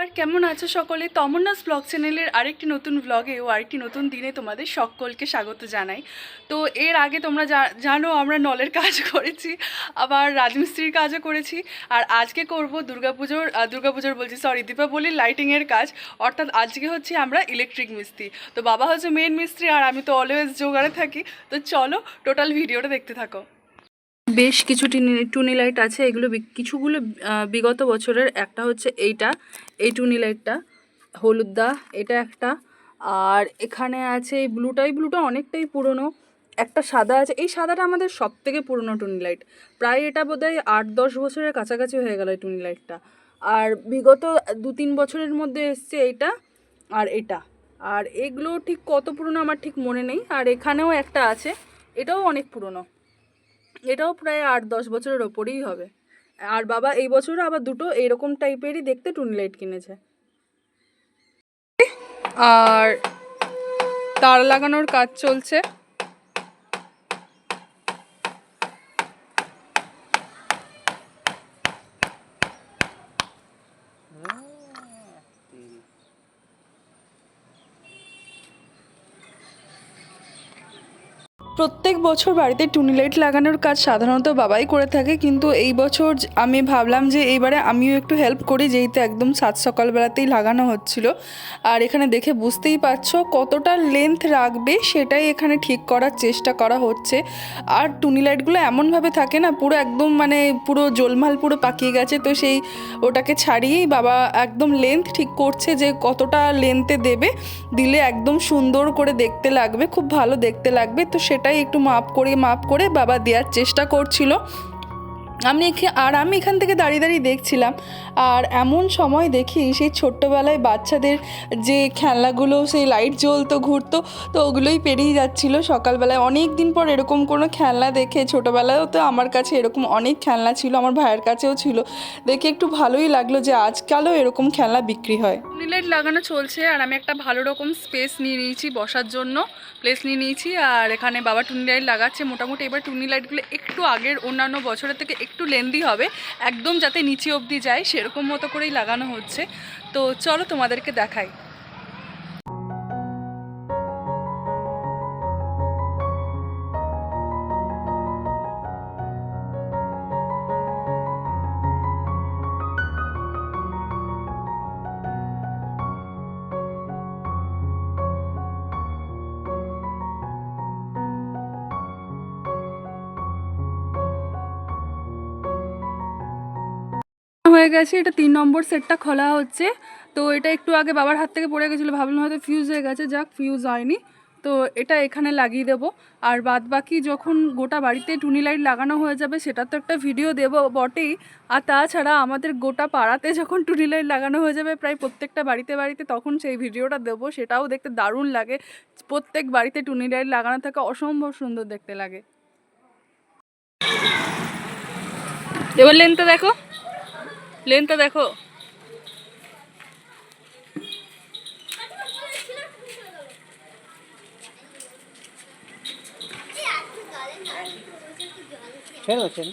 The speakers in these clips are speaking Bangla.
আর কেমন আছো সকলে? তমন্নাস ব্লগ চ্যানেলের আরেকটি নতুন ব্লগে ও আরেকটি নতুন দিনে তোমাদের সকলকে স্বাগত জানাই। তো এর আগে তোমরা জানো আমরা নলের কাজ করেছি, আবার রাজমিস্ত্রির কাজও করেছি, আর আজকে করব দুর্গাপুজোর দুর্গাপুজোর বলছি সরি দীপাবলির লাইটিংয়ের কাজ, অর্থাৎ আজকে হচ্ছে আমরা ইলেকট্রিক মিস্ত্রি। তো বাবা হচ্ছে মেন মিস্ত্রি আর আমি তো অলওয়েজ জোগাড়ে থাকি। তো চলো টোটাল ভিডিওটা দেখতে থাকো। বেশ কিছু টিনি- লাইট আছে। এগুলো কিছুগুলো বিগত বছরের একটা হচ্ছে এইটা। এই টুনি লাইটটা হলুদদা এটা একটা। আর এখানে আছে এই ব্লুটা। এই ব্লুটা অনেকটাই পুরনো। একটা সাদা আছে। এই সাদাটা আমাদের সব থেকে পুরনো টুনি লাইট প্রায় এটা বোধহয় আট, দশ বছরের কাছাকাছি হয়ে গেল এই টুনি লাইটটা আর বিগত দু, তিন বছরের মধ্যে এসছে এইটা আর এটা। আর এগুলো ঠিক কত পুরনো আমার ঠিক মনে নেই। আর এখানেও একটা আছে। এটাও অনেক পুরনো। এটাও প্রায় আট দশ বছরের ওপরেই হবে। আর বাবা এই বছরও আবার দুটো এরকম টাইপেরই দেখতে টুনি লাইট কিনেছে। আর তার লাগানোর কাজ চলছে। প্রত্যেক বছর বাড়িতে টুনি লাইট লাগানোর কাজ সাধারণত বাবাই করে থাকে, কিন্তু এই বছর আমি ভাবলাম যে এইবারে আমিও একটু হেল্প করি, যেহেতু একদম সাত সকালবেলাতেই লাগানো হচ্ছিল। আর এখানে দেখে বুঝতেই পারছ কতটা লেন্থ রাখবে, সেটাই এখানে ঠিক করার চেষ্টা করা হচ্ছে। আর টুনি লাইটগুলো এমনভাবে থাকে না, পুরো একদম মানে পুরো জলমাল পুরো পাকিয়ে গেছে, তো সেই ওটাকে ছাড়িয়েই বাবা একদম লেন্থ ঠিক করছে যে কতটা লেন্থে দেবে, দিলে একদম সুন্দর করে দেখতে লাগবে, খুব ভালো দেখতে লাগবে, তো সেটাই একটু মাপ করে মাপ করে বাবা দেওয়ার চেষ্টা করছিল। আমি আর আমি এখান থেকে দাঁড়িয়ে দাঁড়িয়ে দেখছিলাম। আর এমন সময় দেখি সেই ছোট্টবেলায় বাচ্চাদের যে খেলনাগুলো, সেই লাইট জ্বলতো, ঘুরতো, তো ওগুলোই পেরিয়ে যাচ্ছিল সকালবেলায়। অনেক দিন পর এরকম কোনো খেলনা দেখে, ছোটোবেলায়ও তো আমার কাছে এরকম অনেক খেলনা ছিল, আমার ভাইয়ের কাছেও ছিল। দেখে একটু ভালোই লাগল যে আজকালও এরকম খেলনা বিক্রি হয়। লাইট লাগানো চলছে, আর আমি একটা ভালো রকম স্পেস নিয়ে নিয়েছি বসার জন্য। প্লেস নিয়ে নিয়েছি, আর এখানে বাবা টুনি লাইট লাগাচ্ছে। মোটামুটি এবার টুনি লাইটগুলো একটু আগের অন্যান্য বছরের থেকে একটু লেন্দি হবে, একদম যাতে নিচে অবধি যায়, সেরকম মতো করেই লাগানো হচ্ছে। তো চলো তোমাদেরকে দেখাই। হয়ে গেছে, এটা তিন নম্বর সেটটা খোলা হচ্ছে। তো এটা একটু আগে বাবার হাত থেকে পড়ে গেছিল, ভাবলাম হয়তো ফিউজ হয়ে গেছে, যাক ফিউজ হয়নি। তো এটা এখানে লাগিয়ে দেবো। আর বাদ বাকি যখন গোটা বাড়িতে টুনি লাইট লাগানো হয়ে যাবে, সেটা তো একটা ভিডিও দেবো বটেই। আর তাছাড়া আমাদের গোটা পাড়াতে যখন টুনি লাইট লাগানো হয়ে যাবে, প্রায় প্রত্যেকটা বাড়িতে বাড়িতে তখন সেই ভিডিওটা দেবো। সেটাও দেখতে দারুণ লাগে। প্রত্যেক বাড়িতে টুনি লাইট লাগানো থাকা অসম্ভব সুন্দর দেখতে লাগে। এবার লেনটা দেখো। লেনটা দেখো। ছেড়ে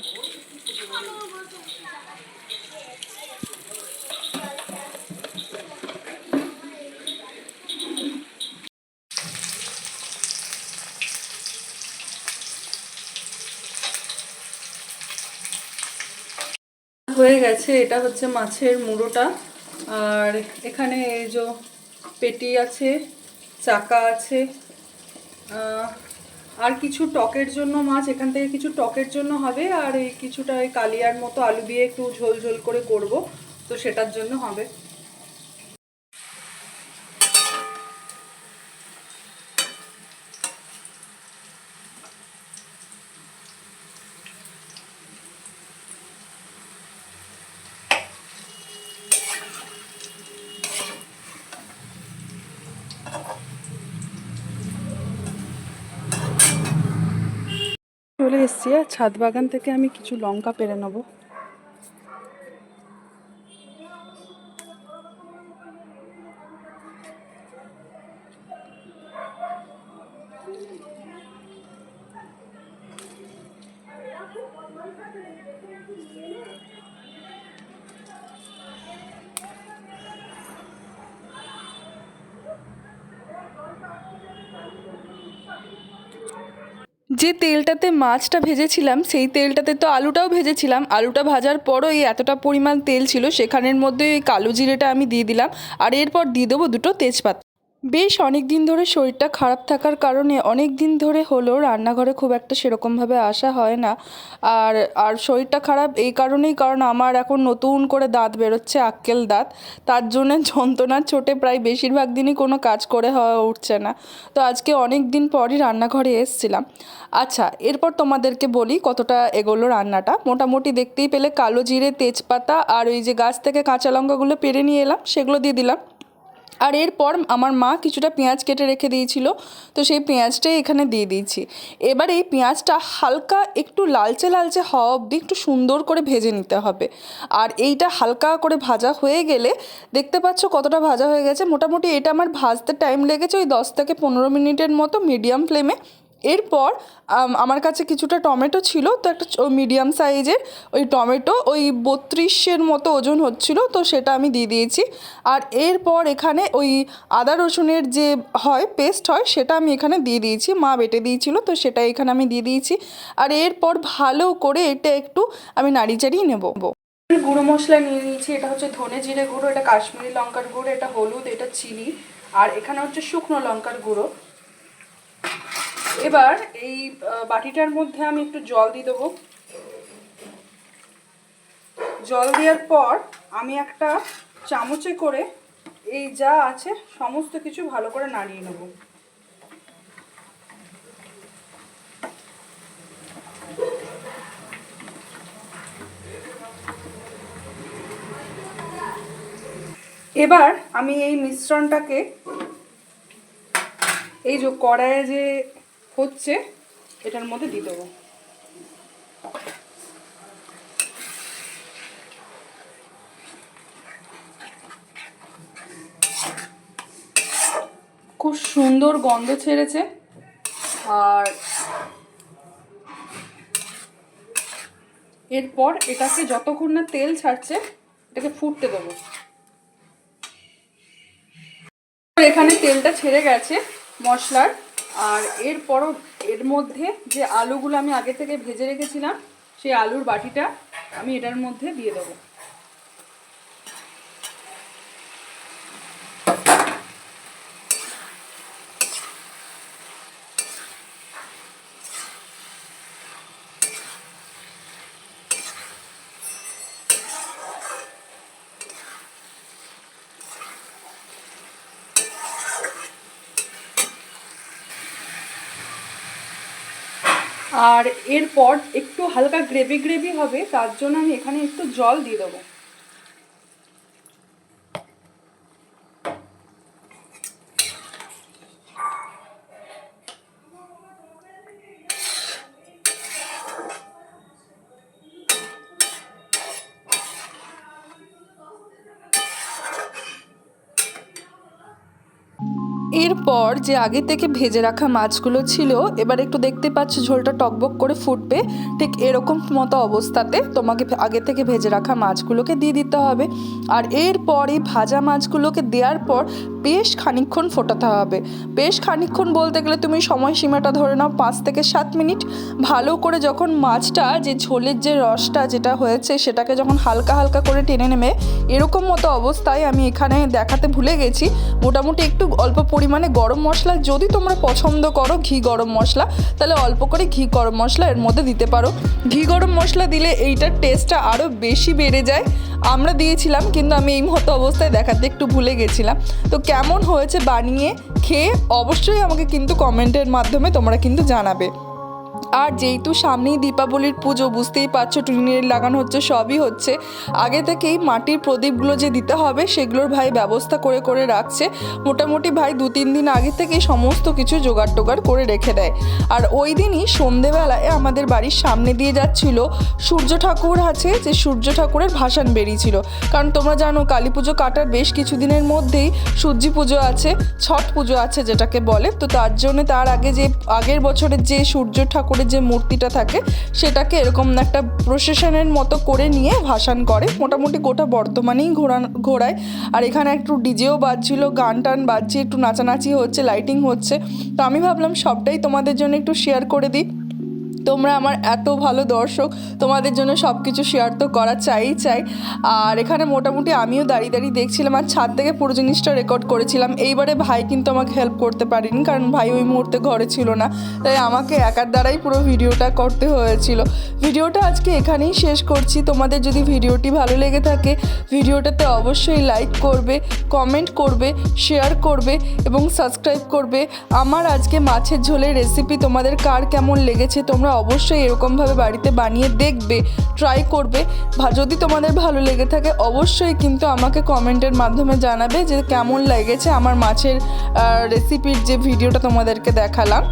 হয়ে গেছে। এটা হচ্ছে মাছের মুড়োটা। আর এখানে এই যে পেটি আছে, চাকা আছে আর কিছু টকের জন্য মাছ। এখান থেকে কিছু টকের জন্য হবে। আর এই কিছুটা এই কালিয়ার মতো আলু দিয়ে একটু ঝোল ঝোল করে করব। তো সেটার জন্য হবে। চলে এসছি আর ছাদ বাগান থেকে আমি কিছু লঙ্কা পেরে নেব। যে তেলটাতে মাছটা ভেজেছিলাম, সেই তেলটাতে তো আলুটাও ভেজেছিলাম। আলুটা ভাজার পরও এই এতটা পরিমাণ তেল ছিল, সেখানের মধ্যে ওই কালো জিরেটা আমি দিয়ে দিলাম। আর এরপর দিয়ে দেবো দুটো তেজপাতা। বেশ অনেক দিন ধরে শরীরটা খারাপ থাকার কারণে অনেক দিন ধরে হলেও রান্নাঘরে খুব একটা সেরকমভাবে আসা হয় না। আর আর শরীরটা খারাপ এই কারণেই কারণ আমার এখন নতুন করে দাঁত বেরোচ্ছে, আক্কেল দাঁত। তার জন্য যন্ত্রণার ছোটে প্রায় বেশিরভাগ দিনই কোনো কাজ করে হওয়া উঠছে না। তো আজকে অনেক দিন পরই রান্নাঘরে এসেছিলাম। আচ্ছা এরপর তোমাদেরকে বলি কতটা এগোলো রান্নাটা। মোটামুটি দেখতেই পেলে কালো জিরে, তেজপাতা আর ওই যে গাছ থেকে কাঁচা লঙ্কাগুলো পেরে নিয়ে এলাম, সেগুলো দিয়ে দিলাম। আর এরপর আমার মা কিছুটা পেঁয়াজ কেটে রেখে দিয়েছিল, তো সেই পেঁয়াজটাই এখানে দিয়ে দিয়েছি। এবার এই পেঁয়াজটা হালকা একটু লালচে লালচে হওয়া অবধি একটু সুন্দর করে ভেজে নিতে হবে। আর এইটা হালকা করে ভাজা হয়ে গেলে দেখতে পাচ্ছ কতটা ভাজা হয়ে গেছে। মোটামুটি এটা আমার ভাজতে টাইম লেগেছে ওই দশ থেকে পনেরো মিনিটের মতো মিডিয়াম ফ্লেমে এরপর আমার কাছে কিছুটা টমেটো ছিল, তো একটা মিডিয়াম সাইজের ওই টমেটো, ওই বত্রিশের মতো ওজন হচ্ছিল, তো সেটা আমি দিয়ে দিয়েছি। আর এরপর এখানে ওই আদা রসুনের যে হয় পেস্ট হয়, সেটা আমি এখানে দিয়ে দিয়েছি। মা বেটে দিয়েছিল, তো সেটা এখানে আমি দিয়ে দিয়েছি। আর এরপর ভালো করে এটা একটু আমি নাড়ি চাড়িয়ে নেব। গুঁড়ো মশলা নিয়ে নিয়েছি, এটা হচ্ছে ধনে জিরে গুঁড়ো, এটা কাশ্মীরি লঙ্কার গুঁড়ো, এটা হলুদ, এটা চিনি, আর এখানে হচ্ছে শুকনো লঙ্কার গুঁড়ো। এবার এই বাটিটার মধ্যে আমি একটু জল দিয়ে দেবো। জল দেওয়ার পর আমি একটা চামচে করে এই যা আছে সমস্ত কিছু ভালো করে নাড়িয়ে নেব। এবার আমি এই মিশ্রণটাকে, এই যে কড়াইয়ে যে হচ্ছে, এটার মধ্যে দিয়ে দেবো। খুব সুন্দর গন্ধ ছেড়েছে। আর এরপর এটাকে যতক্ষণ না তেল ছাড়ছে, এটাকে ফুটতে দেবো। এখানে তেলটা ছেড়ে গেছে মশলার। আর এর এরপরও এর মধ্যে যে আলুগুলো আমি আগে থেকে ভেজে রেখেছিলাম, সেই আলুর বাটিটা আমি এটার মধ্যে দিয়ে দেবো। আর এরপর একটু হালকা গ্রেভি গ্রেভি হবে, তার জন্য আমি এখানে একটু জল দিয়ে দেবো। এরপর যে আগে থেকে ভেজে রাখা মাছগুলো ছিল, এবার একটু দেখতে পাচ্ছ ঝোলটা টকবক করে ফুটবে, ঠিক এরকম মতো অবস্থাতে তোমাকে আগে থেকে ভেজে রাখা মাছগুলোকে দিয়ে দিতে হবে। আর এরপর এই ভাজা মাছগুলোকে দেওয়ার পর বেশ খানিকক্ষণ ফোটাতে হবে। বেশ খানিকক্ষণ বলতে গেলে তুমি সময়সীমাটা ধরে নাও পাঁচ থেকে সাত মিনিট। ভালো করে যখন মাছটা যে ঝোলের যে রসটা যেটা হয়েছে সেটাকে যখন হালকা হালকা করে টেনে নেবে, এরকম মতো অবস্থায় আমি এখানে দেখাতে ভুলে গেছি। মোটামুটি একটু অল্প পরিমাণে গরম মশলা যদি তোমরা পছন্দ করো, ঘি গরম মশলা, তাহলে অল্প করে ঘি গরম মশলা এর মধ্যে দিতে পারো। ঘি গরম মশলা দিলে এইটার টেস্টটা আরও বেশি বেড়ে যায়। আমরা দিয়েছিলাম, কিন্তু আমি এই মতো অবস্থায় দেখাতে একটু ভুলে গেছিলাম। তো কেমন হয়েছে বানিয়ে, খেয়ে অবশ্যই আমাকে কিন্তু কমেন্টের মাধ্যমে তোমরা কিন্তু জানাবে। আর যেহেতু সামনেই দীপাবলির পুজো, বুঝতেই পারছ টুনির লাগানো হচ্ছে, সবই হচ্ছে। আগে থেকেই মাটির প্রদীপগুলো যে দিতে হবে, সেগুলোর ভাই ব্যবস্থা করে করে রাখছে। মোটামুটি ভাই দু তিন দিন আগে থেকেই সমস্ত কিছু জোগাড় টোগাড় করে রেখে দেয়। আর ওই দিনই সন্ধেবেলায় আমাদের বাড়ির সামনে দিয়ে যাচ্ছিল সূর্য ঠাকুর আছে, যে সূর্য ঠাকুরের ভাসান বেরিয়েছিল। কারণ তোমরা জানো কালী পুজো কাটার বেশ কিছুদিনের মধ্যেই সূর্যি পুজো আছে, ছট পুজো আছে যেটাকে বলে। তো তার জন্য তার আগে যে, আগের বছরের যে সূর্য ঠাকুরের যে মূর্তিটা থাকে, সেটাকে এরকম একটা প্রসেশনের মতো করে নিয়ে ভাসান করে। মোটামুটি গোটা বর্তমানেই ঘোরা ঘোরায়। আর এখানে একটু ডিজেও বাজছিল গান টান বাজছে, একটু নাচানাচি হচ্ছে লাইটিং হচ্ছে। তো আমি ভাবলাম সবটাই তোমাদের জন্য একটু শেয়ার করে দিই। তোমরা আমার এত ভালো দর্শক, তোমাদের জন্য সব কিছু শেয়ার তো করা চাই চাই। আর এখানে মোটামুটি আমিও দাঁড়িয়ে দাঁড়িয়ে দেখছিলাম আর ছাদ থেকে পুরো জিনিসটা রেকর্ড করেছিলাম। এইবারে ভাই কিন্তু আমাকে হেল্প করতে পারেনি, কারণ ভাই ওই মুহূর্তে ঘরে ছিল না। তাই আমাকে একার দ্বারাই পুরো ভিডিওটা করতে হয়েছিল। ভিডিওটা আজকে এখানেই শেষ করছি। তোমাদের যদি ভিডিওটি ভালো লেগে থাকে, ভিডিওটাতে অবশ্যই লাইক করবে কমেন্ট করবে শেয়ার করবে এবং সাবস্ক্রাইব করবে। আমার আজকে মাছের ঝোলের রেসিপি তোমাদের কার কেমন লেগেছে তোমরা অবশ্যই এরকমভাবে বাড়িতে বানিয়ে দেখবে ট্রাই করবে। যদি তোমাদের ভালো লেগে থাকে, অবশ্যই কিন্তু আমাকে কমেন্টের মাধ্যমে জানাবে যে কেমন লেগেছে আমার মাছের রেসিপির যে ভিডিওটা তোমাদেরকে দেখালাম।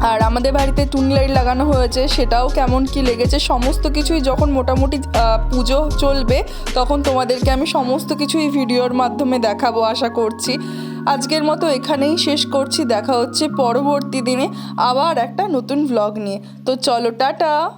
আর আমাদের বাড়িতে টুনি লাইট লাগানো হয়েছে, সেটাও কেমন কি লেগেছে, সমস্ত কিছুই যখন মোটামুটি পুজো চলবে, তখন তোমাদেরকে আমি সমস্ত কিছুই ভিডিওর মাধ্যমে দেখাবো, আশা করছি। আজকের মতো এখানেই শেষ করছি, দেখা হচ্ছে পরবর্তী দিনে আবার একটা নতুন ভ্লগ নিয়ে। তো চলো, টাটা!